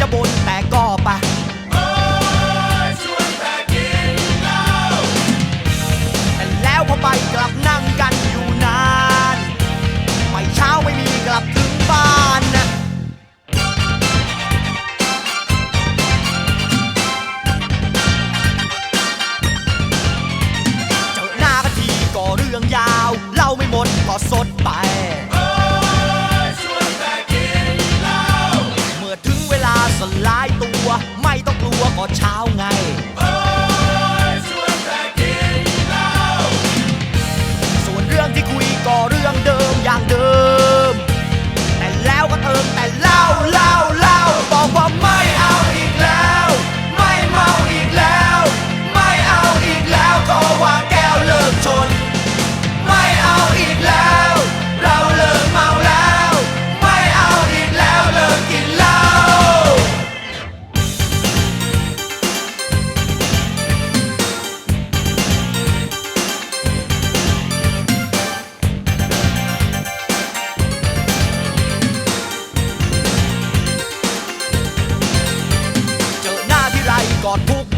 จะบ่นแต่ก็ปะช่วยแกินแล้วพอไปกลับนั่งกันอยู่นาน ไม่เช้าไม่มีกลับถึงบ้านนะเจอหน้ากันทีก็เรื่องยาว เล่าไม่หมดก็สด เช้าไง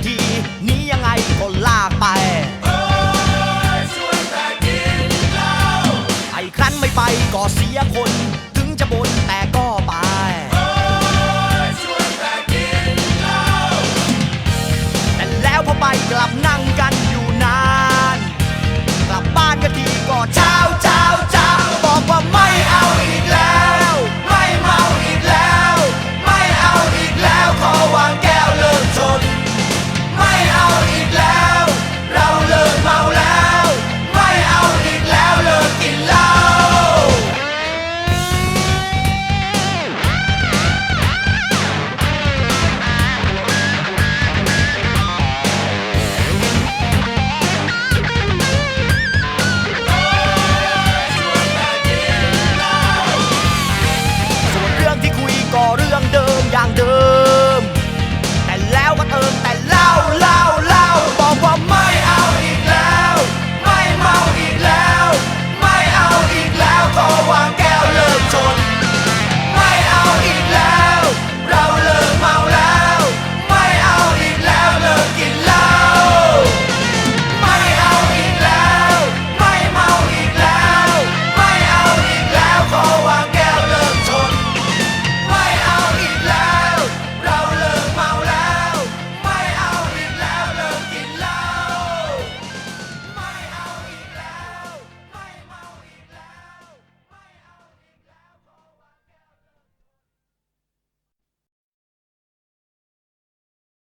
ทีนี้ยังไงก็ลากไปไอ้ครั้นไม่ไปก็เสียคน ถึงจะบนแต่ก็